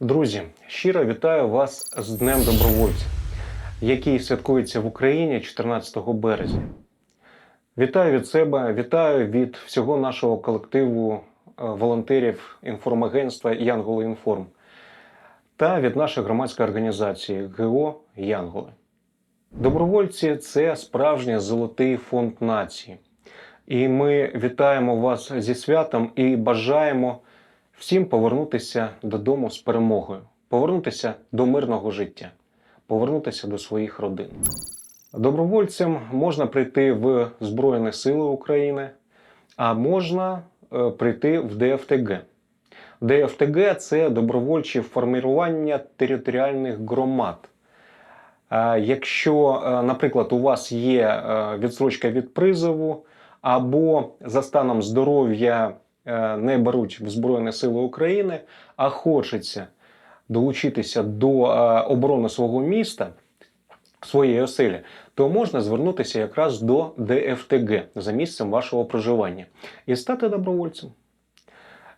Друзі, щиро вітаю вас з Днем Добровольця, який святкується в Україні 14 березня. Вітаю від себе, вітаю від всього нашого колективу е, волонтерів інформагентства Янголи Інформ та від нашої громадської організації ГО Янголи. Добровольці це справжній золотий фонд нації. І ми вітаємо вас зі святом і бажаємо всім повернутися додому з перемогою, повернутися до мирного життя, повернутися до своїх родин. Добровольцем можна прийти в Збройні Сили України, а можна е, прийти в ДФТГ. ДФТГ це добровольчі формування територіальних громад. Е, Якщо, е, наприклад, у вас є відсрочка від призову, або за станом здоров'я не беруть в Збройні Сили України, а хочеться долучитися до е, оборони свого міста, своєї оселі, то можна звернутися якраз до ДФТГ за місцем вашого проживання і стати добровольцем.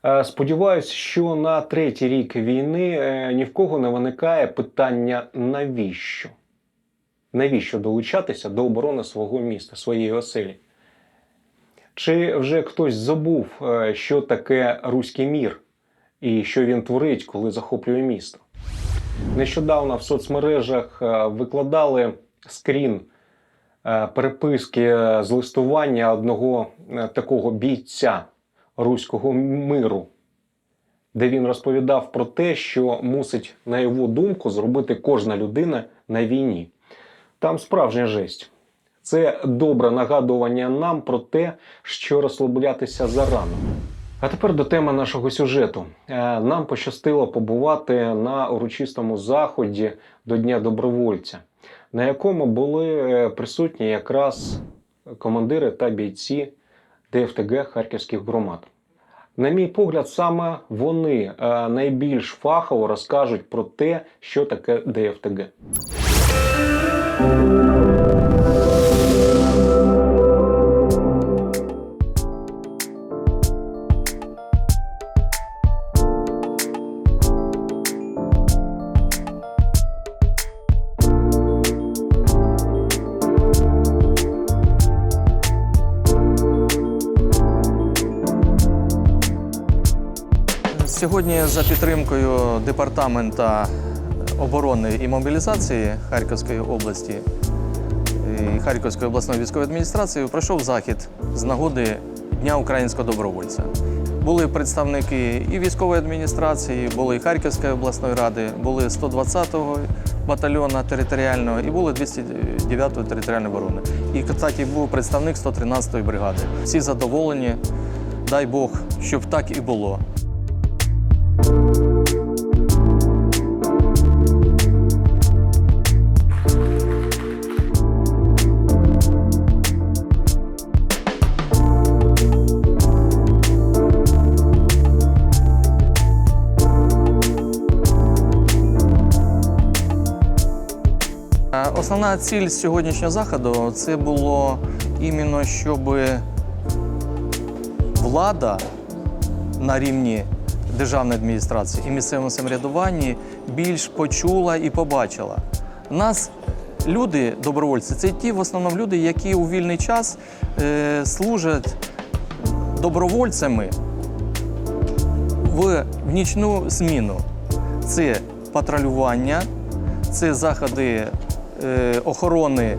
Е, Сподіваюсь, що на третій рік війни е, ні в кого не виникає питання навіщо? Навіщо долучатися до оборони свого міста, своєї оселі? Чи вже хтось забув, е, що таке руський мір і що він творить, коли захоплює місто? Нещодавно в соцмережах е, викладали скрін е, переписки з листування одного такого бійця руського миру, де він розповідав про те, що мусить, на його думку, зробити кожна людина на війні. Там справжня жесть. Це добре нагадування нам про те, що розслаблятися зарано. А тепер до теми нашого сюжету. Е, Нам пощастило побувати на урочистому заході до Дня добровольця, на якому були е, присутні якраз командири та бійці ДФТГ харківських громад. На мій погляд, саме вони е, найбільш фахово розкажуть про те, що таке ДФТГ. Сьогодні за підтримкою департамента оборони і мобілізації Харківської області і Харківської обласної військової адміністрації пройшов захід з нагоди Дня українського добровольця. Були представники і військової адміністрації, були і Харківської обласної ради, були 120-го батальйону територіального і були 209-ї територіальної оборони. І, кстати, був представник 113-ї бригади. Всі задоволені. Дай Бог, щоб так і було. Основна ціль сьогоднішнього заходу це було іменно, щоб влада на рівні державної адміністрації і місцевого самоврядування більш почула і побачила. Нас люди, добровольці, це ті в основному люди, які у вільний час е, служать добровольцями в нічну зміну. Це патрулювання, це заходи е, охорони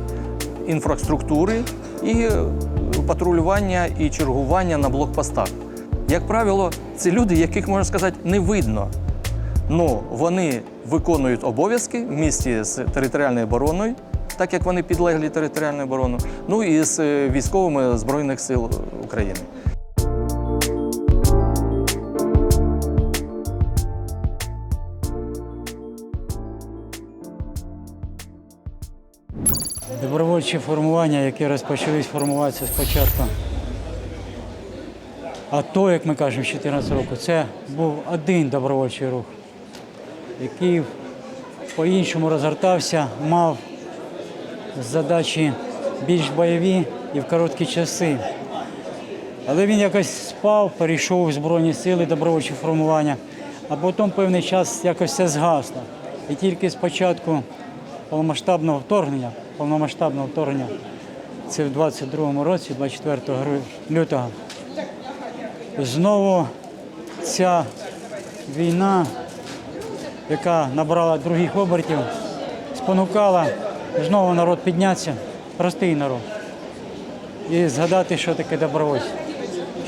інфраструктури і патрулювання і чергування на блокпостах. Як правило, це люди, яких можна сказати, не видно. Ну вони виконують обов'язки в місті з територіальною обороною, так як вони підлеглі територіальної оборони, ну і з е, військовими Збройних сил України. Добровольчі формування, які розпочались формуватися спочатку. А то, як ми кажемо, з 14 року, це був один добровольчий рух, який по-іншому розгортався, мав задачі більш бойові і в короткі часи. Але він якось спав, перейшов в Збройні сили добровольчі формування. а потім певний час якось це згасло. І тільки з початку повномасштабного вторгнення, повномасштабного вторгнення, це в 22-му році, 24 лютого, знову ця війна, яка набрала других обертів, спонукала знову народ піднятися, простий народ, і згадати, що таке добровольці,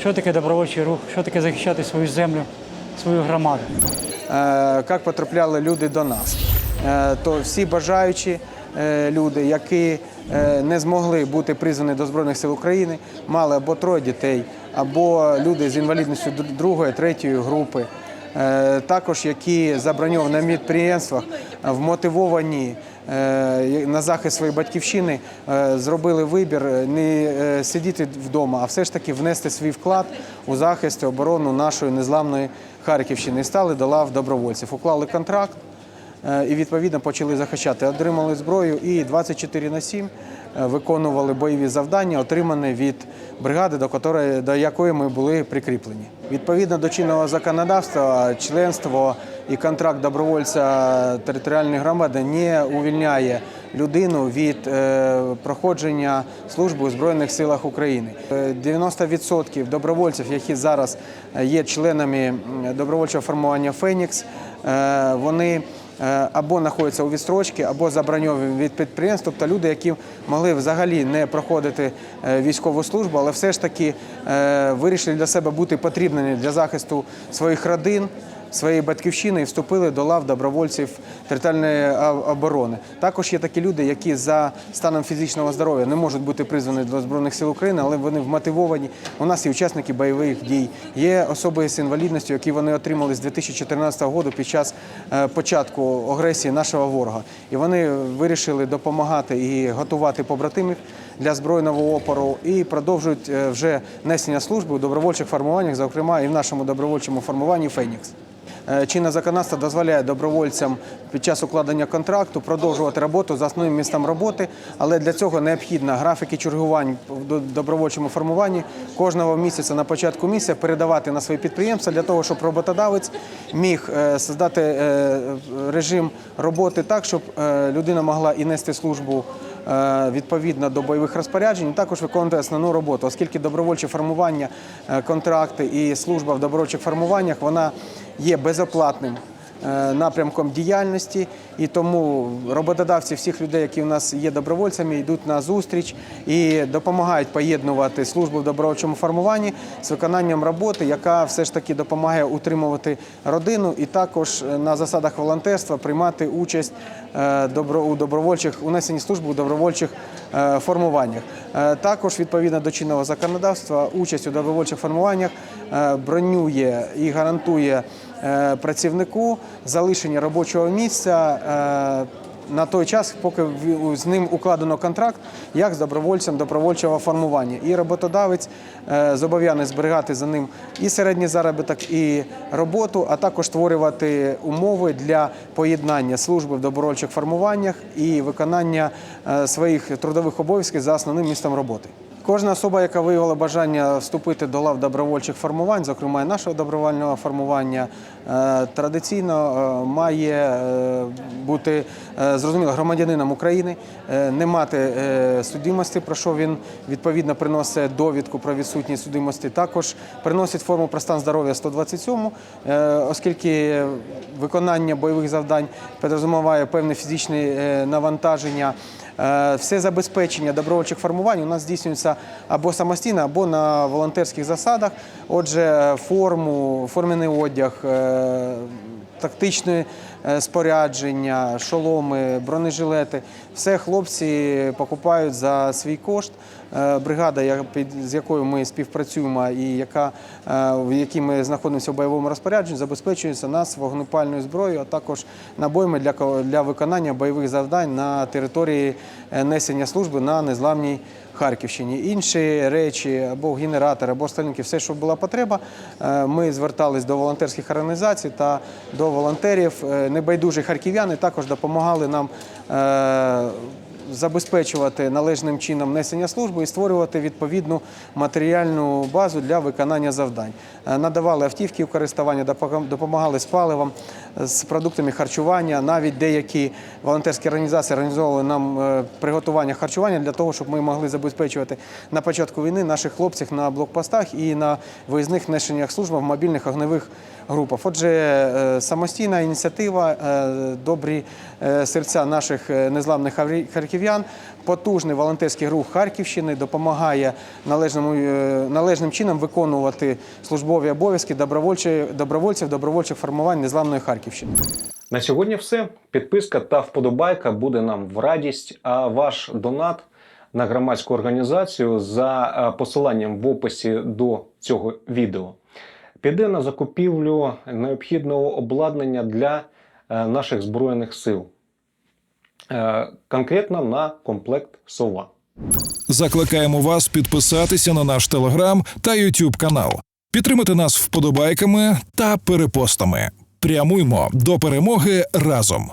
що таке добровольчий рух, що таке захищати свою землю, свою громаду. Е, як потрапляли люди до нас. Е, То всі бажаючі е, люди, які не змогли бути призвані до Збройних сил України, мали або троє дітей, або люди з інвалідністю другої, третьої групи, е, також які заброньовані на підприємствах, е, вмотивовані е, на захист своєї батьківщини, зробили вибір не сидіти вдома, а все ж таки внести свій вклад у захист і оборону нашої незламної Харківщини. І стали до лав добровольців. Уклали контракт і відповідно почали захищати. Отримали зброю і 24 на 7 е, виконували бойові завдання, отримані від бригади, до якої, до якої ми були прикріплені. Відповідно до чинного законодавства, членство і контракт добровольця територіальної громади не увільняє людину від е, проходження служби у Збройних силах України. Е, 90% добровольців, які зараз е, є членами добровольчого формування Фенікс, е, вони е, або знаходяться у відстрочці, або заброньовані від підприємств, тобто люди, які могли взагалі не проходити е, військову службу, але все ж таки е, вирішили для себе бути потрібними для захисту своїх родин своєї батьківщини і вступили до лав добровольців територіальної оборони. Також є такі люди, які за станом фізичного здоров'я не можуть бути призвані до збройних сил України, але вони вмотивовані. У нас є учасники бойових дій, є особи з інвалідністю, які вони отримали з 2014 року під час е, початку агресії нашого ворога. І вони вирішили допомагати і готувати побратимів для збройного опору і продовжують е, вже несення служби у добровольчих формуваннях, зокрема і в нашому добровольчому формуванні Фенікс. Е, Чинне законодавство дозволяє добровольцям під час укладення контракту продовжувати роботу за основним містом роботи, але для цього необхідно графіки чергувань в добровольчому формуванні кожного місяця на початку місяця передавати на свої підприємства для того, щоб роботодавець міг е, создати режим роботи так, щоб людина могла і нести службу відповідно до бойових розпоряджень, також виконувати основну роботу, оскільки добровольче формування, е, контракти і служба в добровольчих формуваннях вона є безоплатним. е, напрямком діяльності, і тому роботодавці всіх людей, які в нас є добровольцями, йдуть на зустріч і допомагають поєднувати службу в добровольчому формуванні з виконанням роботи, яка все ж таки допомагає утримувати родину, і також е, на засадах волонтерства приймати участь е, у добровольчих унесенні служби у добровольчих е, формуваннях. Е, Також відповідно до чинного законодавства участь у добровольчих формуваннях е, бронює і гарантує е, працівнику залишення робочого місця. На той час, поки з ним укладено контракт, як з добровольцем добровольчого формування, і роботодавець е, зобов'язаний зберігати за ним і середній заробіток, і роботу, а також створювати умови для поєднання служби в добровольчих формуваннях і виконання е, своїх трудових обов'язків за основним містом роботи. Кожна особа, яка виявила бажання вступити до лав добровольчих формувань, зокрема і нашого добровольного формування, е, традиційно е, має е, бути зрозуміло громадянином України, не мати судимості, про що він відповідно приносить довідку про відсутність судимості. Також приносить форму про стан здоров'я 127, е, оскільки виконання бойових завдань підрозуміває певне фізичне навантаження. Е, Все забезпечення добровольчих формувань у нас здійснюється або самостійно, або на волонтерських засадах. Отже, форму, формений одяг, е, тактичне е, спорядження, шоломи, бронежилети. Все хлопці покупають за свій кошт. Е, Бригада, з якою ми співпрацюємо і яка, е, в якій ми знаходимося в бойовому розпорядженні, забезпечується нас вогнепальною зброєю, а також набоями для, для виконання бойових завдань на території е, несення служби на незламній Харківщині. Інші речі або генератори, або стальники, все, що була потреба. е, Ми звертались до волонтерських організацій та до волонтерів. Е, Небайдужі харків'яни також допомагали нам е, забезпечувати належним чином несення служби і створювати відповідну матеріальну базу для виконання завдань. Е, Надавали автівки в користування, допомагали з паливом, з продуктами харчування. Навіть деякі волонтерські організації організовували нам е, приготування харчування для того, щоб ми могли забезпечувати на початку війни наших хлопців на блокпостах і на виїзних несеннях служб в мобільних огневих групах. Отже, е, самостійна ініціатива, добрі серця наших незламних харі- харків'ян, потужний волонтерський рух Харківщини допомагає належному, е, належним чином виконувати службові обов'язки добровольців добровольчих формувань незламної Харківщини. На сьогодні все. Підписка та вподобайка буде нам в радість. А ваш донат на громадську організацію за е, посиланням в описі до цього відео піде на закупівлю необхідного обладнання для е, наших збройних сил, конкретно на комплект сова. Закликаємо вас підписатися на наш телеграм та Ютуб канал, підтримати нас вподобайками та перепостами. Прямуймо до перемоги разом.